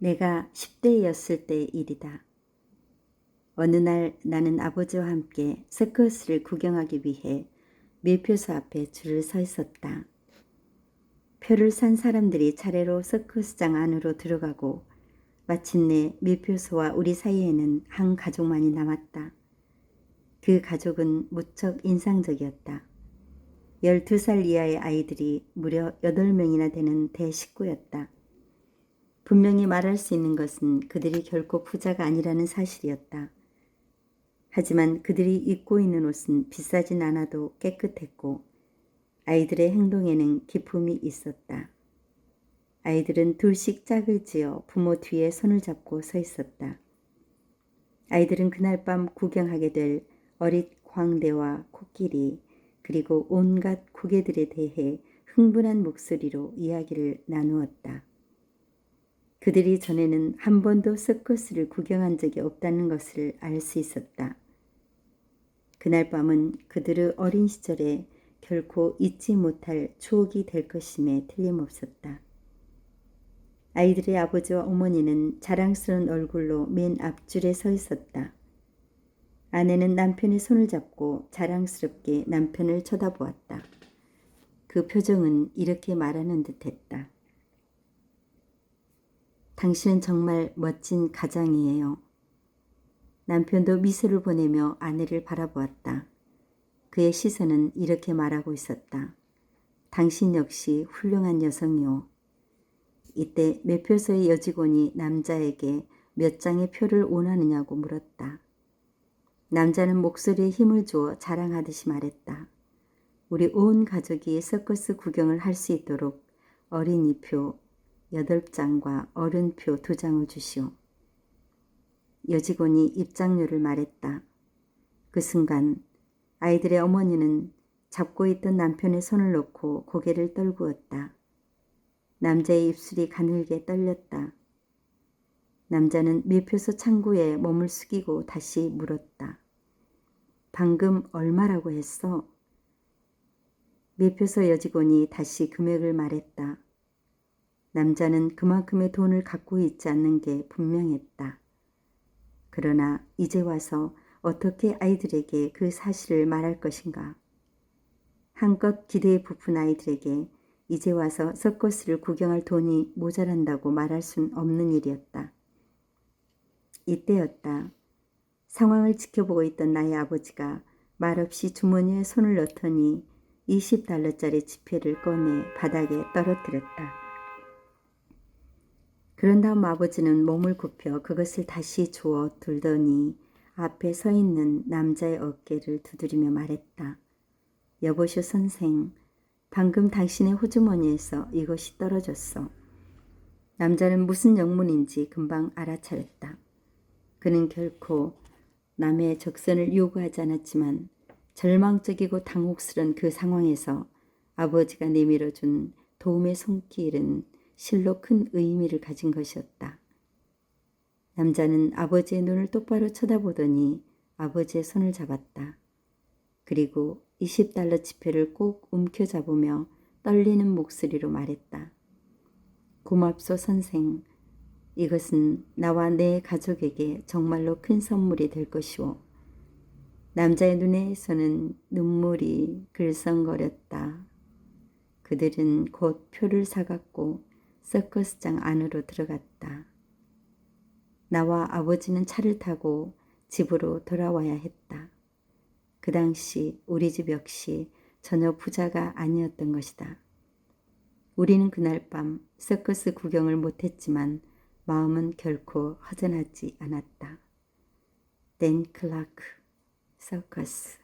내가 10대였을 때의 일이다. 어느 날 나는 아버지와 함께 서커스를 구경하기 위해 매표소 앞에 줄을 서 있었다. 표를 산 사람들이 차례로 서커스장 안으로 들어가고 마침내 매표소와 우리 사이에는 한 가족만이 남았다. 그 가족은 무척 인상적이었다. 12살 이하의 아이들이 무려 8명이나 되는 대식구였다. 분명히 말할 수 있는 것은 그들이 결코 부자가 아니라는 사실이었다. 하지만 그들이 입고 있는 옷은 비싸진 않아도 깨끗했고 아이들의 행동에는 기품이 있었다. 아이들은 둘씩 짝을 지어 부모 뒤에 손을 잡고 서 있었다. 아이들은 그날 밤 구경하게 될 어릿 광대와 코끼리 그리고 온갖 고개들에 대해 흥분한 목소리로 이야기를 나누었다. 그들이 전에는 한 번도 서커스를 구경한 적이 없다는 것을 알 수 있었다. 그날 밤은 그들의 어린 시절에 결코 잊지 못할 추억이 될 것임에 틀림없었다. 아이들의 아버지와 어머니는 자랑스러운 얼굴로 맨 앞줄에 서 있었다. 아내는 남편의 손을 잡고 자랑스럽게 남편을 쳐다보았다. 그 표정은 이렇게 말하는 듯 했다. 당신은 정말 멋진 가장이에요. 남편도 미소를 보내며 아내를 바라보았다. 그의 시선은 이렇게 말하고 있었다. 당신 역시 훌륭한 여성이오. 이때 매표소의 여직원이 남자에게 몇 장의 표를 원하느냐고 물었다. 남자는 목소리에 힘을 주어 자랑하듯이 말했다. 우리 온 가족이 서커스 구경을 할 수 있도록 어린이표 8장과 어른표 2장을 주시오. 여직원이 입장료를 말했다. 그 순간 아이들의 어머니는 잡고 있던 남편의 손을 놓고 고개를 떨구었다. 남자의 입술이 가늘게 떨렸다. 남자는 매표소 창구에 몸을 숙이고 다시 물었다. 방금 얼마라고 했어? 매표소 여직원이 다시 금액을 말했다. 남자는 그만큼의 돈을 갖고 있지 않는 게 분명했다. 그러나 이제 와서 어떻게 아이들에게 그 사실을 말할 것인가? 한껏 기대에 부푼 아이들에게 이제 와서 서커스를 구경할 돈이 모자란다고 말할 순 없는 일이었다. 이때였다. 상황을 지켜보고 있던 나의 아버지가 말없이 주머니에 손을 넣더니 20달러짜리 지폐를 꺼내 바닥에 떨어뜨렸다. 그런 다음 아버지는 몸을 굽혀 그것을 다시 주워 들더니 앞에 서 있는 남자의 어깨를 두드리며 말했다. 여보쇼 선생, 방금 당신의 호주머니에서 이것이 떨어졌어. 남자는 무슨 영문인지 금방 알아차렸다. 그는 결코 남의 적선을 요구하지 않았지만 절망적이고 당혹스런 그 상황에서 아버지가 내밀어준 도움의 손길은 실로 큰 의미를 가진 것이었다. 남자는 아버지의 눈을 똑바로 쳐다보더니 아버지의 손을 잡았다. 그리고 20달러 지폐를 꼭 움켜잡으며 떨리는 목소리로 말했다. 고맙소 선생. 이것은 나와 내 가족에게 정말로 큰 선물이 될 것이오. 남자의 눈에서는 눈물이 글썽거렸다. 그들은 곧 표를 사갔고 서커스장 안으로 들어갔다. 나와 아버지는 차를 타고 집으로 돌아와야 했다. 그 당시 우리 집 역시 전혀 부자가 아니었던 것이다. 우리는 그날 밤 서커스 구경을 못했지만 마음은 결코 허전하지 않았다. 댄 클라크 서커스